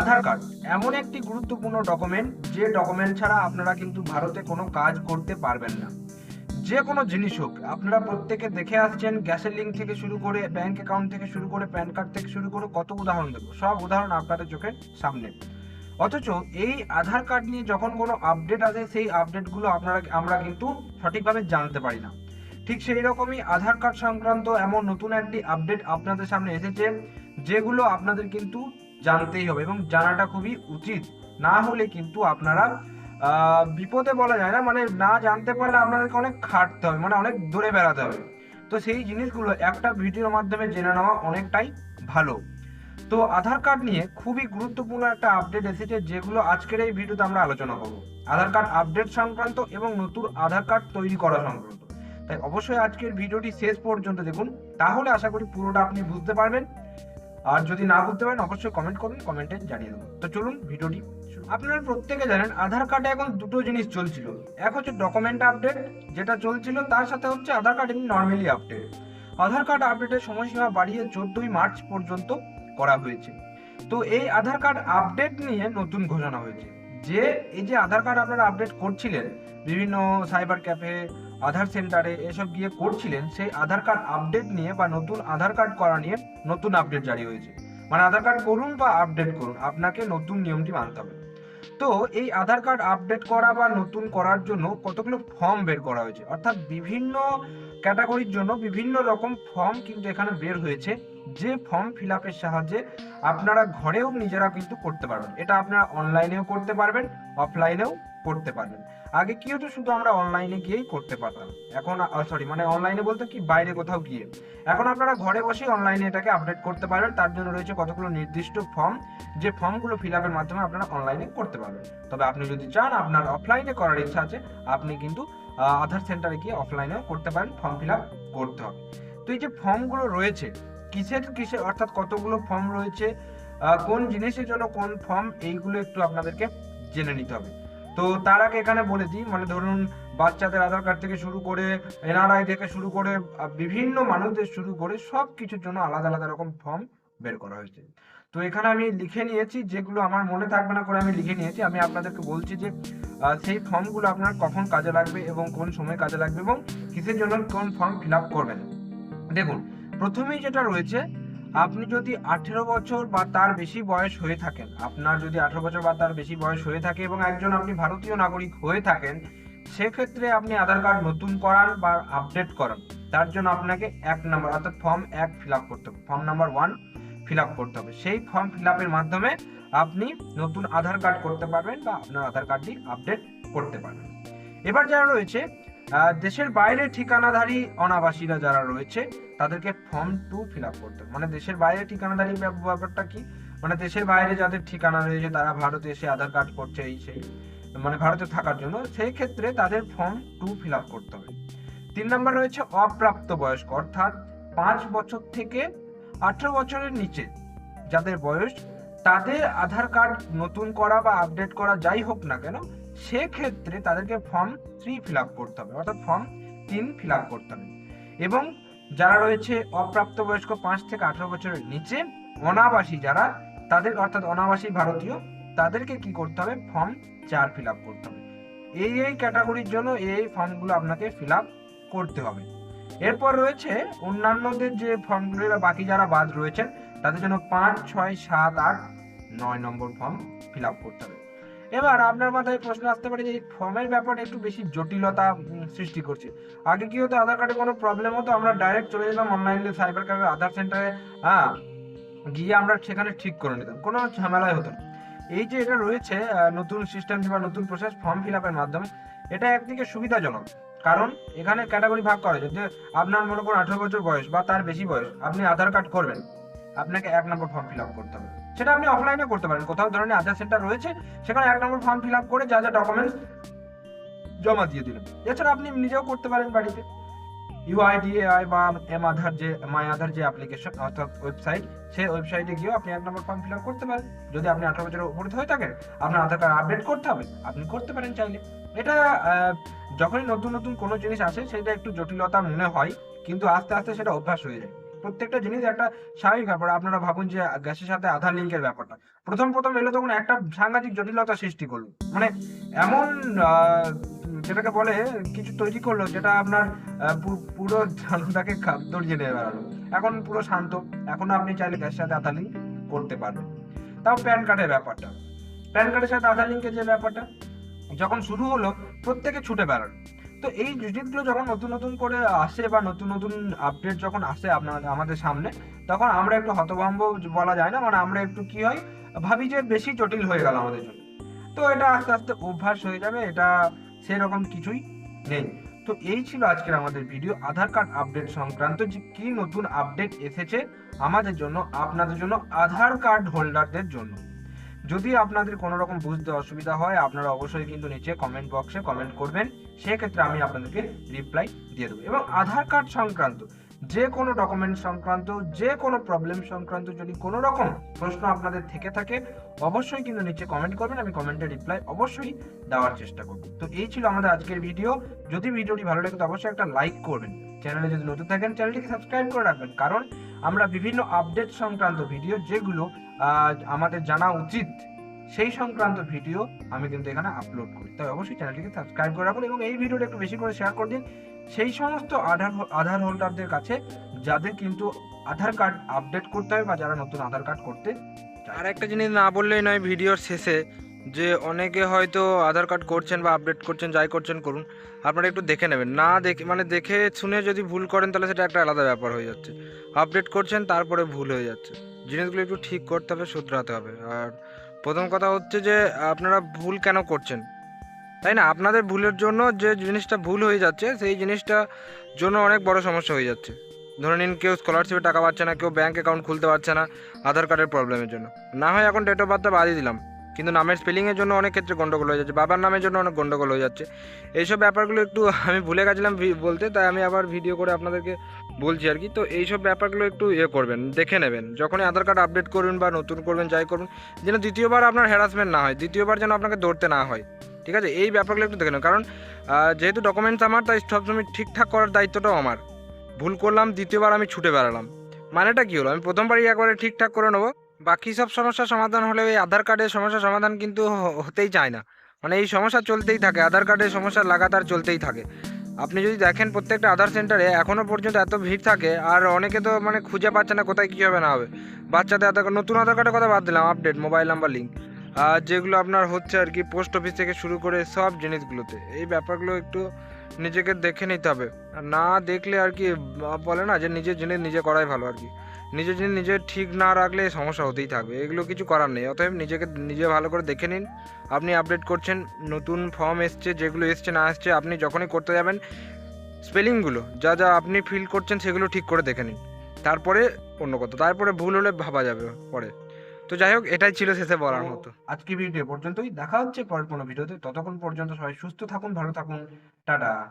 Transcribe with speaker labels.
Speaker 1: আধার card, এমন একটি গুরুত্বপূর্ণ ডকুমেন্ট যে ডকুমেন্ট ছাড়া আপনারা কিন্তু ভারতে কোনো কাজ করতে পারবেন না। যে কোনো জিনিস হোক, আপনারা প্রত্যেকে দেখে আসছেন, গ্যাসের লিঙ্ক থেকে শুরু করে ব্যাংক অ্যাকাউন্ট থেকে শুরু করে প্যান কার্ড থেকে শুরু করে কত উদাহরণ দেবো সব উদাহরণ আপনাদের চোখের সামনে। অথচ এই আধার কার্ড নিয়ে যখন কোনো আপডেট আসে, সেই আপডেটগুলো আপনারা, আমরা কিন্তু সঠিকভাবে জানতে পারি না। ঠিক সেই রকমই আধার কার্ড সংক্রান্ত এমন নতুন একটি আপডেট আপনাদের সামনে এসেছে, যেগুলো আপনাদের কিন্তু জানতেই হবে এবং জানাটা খুবই উচিত। না হলে কিন্তু আপনারা বিপদে বলা যায় না মানে না জানতে পারলে আপনাদেরকে অনেক খাটতে হবে মানে অনেক দূরে বেড়াতে হবে। তো সেই জিনিসগুলো একটা ভিডিওর মাধ্যমে জেনে নেওয়া অনেকটাই ভালো। তো আধার কার্ড নিয়ে খুবই গুরুত্বপূর্ণ একটা আপডেট এসেছে, যেগুলো আজকের এই ভিডিওতে আমরা আলোচনা করব। আধার কার্ড আপডেট সংক্রান্ত এবং নতুন আধার কার্ড তৈরি করা সংক্রান্ত। তাই অবশ্যই আজকের ভিডিওটি শেষ পর্যন্ত দেখুন। তাহলে আশা করি পুরোটা আপনি বুঝতে পারবেন। আর যদি না বুঝতে পারেন, অবশ্যই কমেন্ট করুন কমেন্টে জানিয়ে দেবো। তো চলুন, ভিডিওটি আপনারা প্রত্যেকে জানেন আধার কার্ডে এখন দুটো জিনিস চলছিল। এক হচ্ছে ডকুমেন্ট আপডেট যেটা চলছিল, তার সাথে হচ্ছে আধার কার্ড এমনি নর্মালি আপডেট আধার কার্ড আপডেটের সময়সীমা বাড়িয়ে চোদ্দই মার্চ পর্যন্ত করা হয়েছে। তো এই আধার কার্ড আপডেট নিয়ে নতুন ঘোষণা হয়েছে। যে, এই যে আধার কার্ড আপনারা আপডেট করছিলেন, বিভিন্ন সাইবার ক্যাফে আধার সেন্টারে এসব গিয়ে করছিলেন, সেই আধার কার্ড আপডেট নিয়ে বা নতুন আধার কার্ড করা নিয়ে নতুন আপডেট জারি হয়েছে। মানে আধার কার্ড করুন বা আপডেট করুন, আপনাকে নতুন নিয়মটি মানতে হবে। তো এই আধার কার্ড আপডেট করা বা নতুন করার জন্য কতগুলো ফর্ম বের করা হয়েছে? অর্থাৎ বিভিন্ন ক্যাটাগরির জন্য বিভিন্ন রকম ফর্ম কিন্তু এখানে বের হয়েছে। যে ফর্ম ফিল আপের সাহায্যে আপনারা ঘরেও নিজেরা কিন্তু করতে পারবেন। এটা আপনারা অনলাইনেও করতে পারবেন অফলাইনেও করতে পারবেন। আগে কি হতো? শুধু আমরা অনলাইনে গিয়েই করতে পারতাম। এখন সরি মানে অনলাইনে বলতে কি, বাইরে কোথাও গিয়ে। এখন আপনারা ঘরে বসেই অনলাইনে এটাকে আপডেট করতে পারবেন। তার জন্য রয়েছে কতগুলো নির্দিষ্ট ফর্ম যে ফর্মগুলো ফিল আপের মাধ্যমে আপনারা অনলাইনে করতে পারবেন। তবে আপনি যদি চান, আপনার অফলাইনে করার ইচ্ছা আছে, আপনি কিন্তু আধার সেন্টারে গিয়ে অফলাইনেও করতে পারেন ফর্ম ফিল আপ করতে হবে। তো এই যে ফর্মগুলো রয়েছে, কিসের কিসের, অর্থাৎ কতগুলো ফর্ম রয়েছে কোন জিনিসের জন্য কোন ফর্ম এইগুলো একটু আপনাদেরকে জেনে নিতে হবে। তো তার আগে এখানে বলে দিই মানে ধরুন বাচ্চাদের আধার কার্ড থেকে শুরু করে এনআরআই থেকে শুরু করে বিভিন্ন মানুষদের শুরু করে সব কিছুর জন্য আলাদা আলাদা রকম ফর্ম বের করা হয়েছে। তো এখানে আমি লিখে নিয়েছি, যেগুলো আমার মনে থাকবে না করে আমি লিখে নিয়েছি। আমি আপনাদেরকে বলছি যে সেই ফর্মগুলো আপনার কখন কাজে লাগবে এবং কোন সময় কাজে লাগবে এবং কিসের জন্য কোন ফর্ম ফিল আপ করবেন। দেখুন, প্রথমেই যেটা রয়েছে আপনি যদি আঠেরো বছর বা তার বেশি বয়স হয়ে থাকেন, আপনার যদি আঠেরো বছর বা তার বেশি বয়স হয়ে থাকে এবং একজন আপনি ভারতীয় নাগরিক হয়ে থাকেন, সেক্ষেত্রে আপনি আধার কার্ড নতুন করান বা আপডেট করান। তার জন্য আপনাকে এক নাম্বার অর্থাৎ ফর্ম এক ফিল আপ করতে হবে। Form number one fill up করতে হবে। সেই ফর্ম ফিল আপের মাধ্যমে আপনি নতুন আধার কার্ড করতে পারবেন বা আপনার আধার কার্ডটি আপডেট করতে পারবেন। এবার যারা রয়েছে দেশের বাইরে ঠিকানাধারী অনাবাসীরা যারা রয়েছে, তাদেরকে ফর্ম টু ফিল আপ করতে মানে দেশের বাইরে ঠিকানাধারী ব্যাপারটা কি? মানে দেশের বাইরে যাদের ঠিকানা রয়েছে, তারা ভারতে এসে আধার কার্ড করছে, এই সেই মানে ভারতে থাকার জন্য। সেই ক্ষেত্রে তাদের ফর্ম টু ফিল আপ করতে হবে। তিন নম্বর রয়েছে অপ্রাপ্ত বয়স্ক। অর্থাৎ পাঁচ বছর থেকে আঠারো বছরের নিচে যাদের বয়স, তাদের আধার কার্ড নতুন করা বা আপডেট করা যাই হোক না কেন সেক্ষেত্রে তাদেরকে ফর্ম থ্রি ফিল আপ করতে হবে, অর্থাৎ ফর্ম তিন ফিল আপ করতে হবে। এবং যারা রয়েছে অপ্রাপ্তবয়স্ক পাঁচ থেকে আঠারো বছরের নিচে, অনাবাসী যারা, তাদের অর্থাৎ অনাবাসী ভারতীয়, তাদেরকে কি করতে হবে? ফর্ম চার ফিল আপ করতে হবে। এই এই ক্যাটাগরির জন্য এই ফর্মগুলো আপনাকে ফিল আপ করতে হবে। এরপর রয়েছে অন্যান্যদের যে ফর্মগুলো বাকি যারা বাদ রয়েছেন, তাদের জন্য পাঁচ, ছয়, সাত, আট, নয় নম্বর ফর্ম ফিল আপ করতে হবে। এবার আপনার মাথায় প্রশ্ন আসতে পারে যে এই ফর্মের ব্যাপারে একটু বেশি জটিলতা সৃষ্টি করছে। আগে কি হতো, আধার কার্ডে কোনো প্রবলেম হতো, আমরা ডাইরেক্ট চলে যেতাম অনলাইনে সাইবার ক্যাফে আধার সেন্টারে হ্যাঁ গিয়ে আমরা সেখানে ঠিক করে নিতাম, কোনো ঝামেলাই হতো না। এই যে এটা রয়েছে নতুন সিস্টেম বা নতুন প্রসেস ফর্ম ফিল আপের মাধ্যমে, এটা একদিকে সুবিধাজনক। কারণ এখানে ক্যাটাগরি ভাগ করা হয়েছে যে আপনার মনে করুন আঠেরো বছর বয়স বা তার বেশি বয়স, আপনি আধার কার্ড করবেন, আপনাকে এক নম্বর ফর্ম ফিল আপ করতে হবে। সেটা আপনি অফলাইনে করতে পারেন। কোথাও ধরনের আধার সেন্টার রয়েছে, সেখানে এক নম্বর ফর্ম ফিল আপ করে যা যা ডকুমেন্টস জমা দিয়ে দিলেন। এছাড়া আপনি নিজেও করতে পারেন বাড়িতে। ইউআইডিএআই বা এম আধার যে মাই আধার যে অ্যাপ্লিকেশন অর্থাৎ ওয়েবসাইট সেই ওয়েবসাইটে গিয়েও আপনি এক নম্বর ফর্ম ফিল আপ করতে পারেন। যদি আপনি আঠারো বছরের উপরে হয়ে থাকেন, আপনার আধার কার্ড আপডেট করতে হবে। আপনি করতে পারেন চাইলে। এটা যখনই নতুন নতুন কোনো জিনিস আসে, সেটা একটু জটিলতা মনে হয়, কিন্তু আস্তে আস্তে সেটা অভ্যাস হয়ে যায়। প্রত্যেকটা জিনিস একটা স্বাভাবিক ব্যাপার। আপনারা ভাবুন যে গ্যাসের সাথে আধার লিঙ্কের ব্যাপারটা। প্রথম প্রথম এলো তখন একটা সাংঘাতিক জটিলতা সৃষ্টি করল। মানে এমন যেটাকে বলে, কিছু তৈরি করল যেটা আপনার পুরো জনতাকে দৌড়িয়ে নিয়ে বেড়ালো। এখন পুরো শান্ত। এখন আপনি চাইলে গ্যাসের সাথে আধার লিঙ্ক করতে পারবেন। তাও প্যান কার্ডের ব্যাপারটা। প্যান কার্ডের সাথে আধার লিঙ্কের যে ব্যাপারটা, যখন শুরু হলো, প্রত্যেকে ছুটে বেড়ালো। তো এই জিনিসগুলো যখন নতুন নতুন করে আসে বা নতুন নতুন আপডেট যখন আসে আপনার, আমাদের সামনে, তখন আমরা একটু হতভম্ব বলা যায় না মানে আমরা একটু কি হয়, ভাবি যে বেশি জটিল হয়ে গেল আমাদের জন্য। তো এটা আস্তে আস্তে অভ্যাস হয়ে যাবে, এটা সেরকম কিছুই নেই। তো এই ছিল আজকের আমাদের ভিডিও আধার কার্ড আপডেট সংক্রান্ত যে কি নতুন আপডেট এসেছে আমাদের জন্য, আপনাদের জন্য আধার কার্ড হোল্ডারদের জন্য। যদি আপনাদের কোনো রকম বুঝতে অসুবিধা হয়, আপনারা অবশ্যই কিন্তু নিচে কমেন্ট বক্সে কমেন্ট করবেন। সেক্ষেত্রে আমি আপনাদেরকে রিপ্লাই দিয়ে দেবো। এবং আধার কার্ড সংক্রান্ত, যে কোনো ডকুমেন্ট সংক্রান্ত, যে কোনো প্রবলেম সংক্রান্ত, যদি কোনো রকম প্রশ্ন আপনাদের থেকে থাকে, অবশ্যই কিন্তু নিচে কমেন্ট করবেন। আমি কমেন্টে রিপ্লাই অবশ্যই দেওয়ার চেষ্টা করব। তো এই ছিল আমাদের আজকের ভিডিও যদি ভিডিওটি ভালো লাগে তো অবশ্যই একটা লাইক করবেন। চ্যানেলে যদি নতুন থাকেন চ্যানেলটিকে সাবস্ক্রাইব করে রাখবেন। কারণ আমরা বিভিন্ন আপডেট সংক্রান্ত ভিডিও যেগুলো আমাদের জানা উচিত সেই সংক্রান্ত ভিডিও আমি কিন্তু এখানে আপলোড করি। তাই অবশ্যই চ্যানেলটিকে সাবস্ক্রাইব করে রাখুন এবং এই ভিডিওটা একটু বেশি করে শেয়ার করে দিন। সেই সমস্ত আধার আধার হোল্ডারদের কাছে যাদের কিন্তু আধার কার্ড আপডেট করতে হবে বা যারা নতুন আধার কার্ড করতে
Speaker 2: আর একটা জিনিস না বললেই নয়, ভিডিওর শেষে যে অনেকে হয়তো আধার কার্ড করছেন বা আপডেট করছেন, যাই করছেন, করুন। আপনারা একটু দেখে নেবেন। না দেখে মানে দেখে শুনে যদি ভুল করেন, তাহলে সেটা একটা আলাদা ব্যাপার হয়ে যাচ্ছে। আপডেট করছেন, তারপরে ভুল হয়ে যাচ্ছে। জিনিসগুলো একটু ঠিক করতে হবে, শুধরাতে হবে। আর প্রথম কথা হচ্ছে যে, আপনারা ভুল কেন করছেন? তাই না? আপনাদের ভুলের জন্য যে জিনিসটা ভুল হয়ে যাচ্ছে, সেই জিনিসটা জন্য অনেক বড় সমস্যা হয়ে যাচ্ছে। ধরে নিন, কেউ স্কলারশিপে টাকা পাচ্ছে না, কেউ ব্যাঙ্ক অ্যাকাউন্ট খুলতে পারছে না, আধার কার্ডের প্রবলেমের জন্য। না হয় এখন ডেট অফ বার্থটা বাদই দিলাম। কিন্তু নামের স্পেলিংয়ের জন্য অনেক ক্ষেত্রে গন্ডগোল হয়ে যাচ্ছে, বাবার নামের জন্য অনেক গন্ডগোল হয়ে যাচ্ছে। এইসব ব্যাপারগুলো একটু আমি ভুলে গেছিলাম বলতে, তাই আমি আবার ভিডিও করে আপনাদেরকে বলছি আর কি। তো এইসব ব্যাপারগুলো একটু ইয়ে করবেন, দেখে নেবেন, যখনই আধার কার্ড আপডেট করবেন বা নতুন করবেন, যাই করবেন যেন দ্বিতীয়বার আপনার হ্যারাসমেন্ট না হয়, দ্বিতীয়বার যেন আপনাকে ধরতে না হয়, ঠিক আছে? এই ব্যাপারগুলো একটু দেখে নেবেন, কারণ যেহেতু ডকুমেন্টস আমার, তাই সবসময় ঠিকঠাক করার দায়িত্বটাও আমার। ভুল করলাম, দ্বিতীয়বার আমি ছুটে বেড়ালাম। মানেটা কী হলো? আমি প্রথমবারই একবারে ঠিকঠাক করে নেব। বাকি সব সমস্যার সমাধান হলে এই আধার কার্ডের সমস্যার সমাধান কিন্তু হতেই চায় না। মানে এই সমস্যা চলতেই থাকে, আধার কার্ডের সমস্যা লাগাতার চলতেই থাকে। আপনি যদি দেখেন প্রত্যেকটা আধার সেন্টারে এখনও পর্যন্ত এত ভিড় থাকে, আর অনেকে তো মানে খুঁজে পাচ্ছে না কোথায় কী হবে না হবে। বাচ্চাদের আধার কার্ড, নতুন আধার কার্ডের কথা বাদ দিলাম আপডেট মোবাইল নাম্বার লিঙ্ক আর যেগুলো আপনার হচ্ছে আর কি পোস্ট অফিস থেকে শুরু করে সব জিনিসগুলোতে। এই ব্যাপারগুলো একটু নিজেকে দেখে নিতে হবে। না দেখলে আর কি বলে না যে নিজের জিনিস নিজে করাই ভালো আর কি। নিজের জিনিস নিজে ঠিক না রাখলে সমস্যা হতেই থাকবে। এগুলো কিছু করার নেই। অতএব নিজেকে নিজে ভালো করে দেখে নিন। আপনি আপডেট করছেন নতুন ফর্ম এসছে যেগুলো এসছে না এসছে আপনি যখনই করতে যাবেন স্পেলিংগুলো যা যা আপনি ফিল করছেন সেগুলো ঠিক করে দেখে নিন। তারপরে অন্য কথা তারপরে ভুল হলে ভাবা যাবে পরে। তো যাই হোক এটাই ছিল শেষে বলার মতো।
Speaker 1: আজকে ভিডিও পর্যন্তই। দেখা হচ্ছে পরের কোনো ভিডিওতে ততক্ষণ পর্যন্ত সবাই সুস্থ থাকুন ভালো থাকুন। টাটা।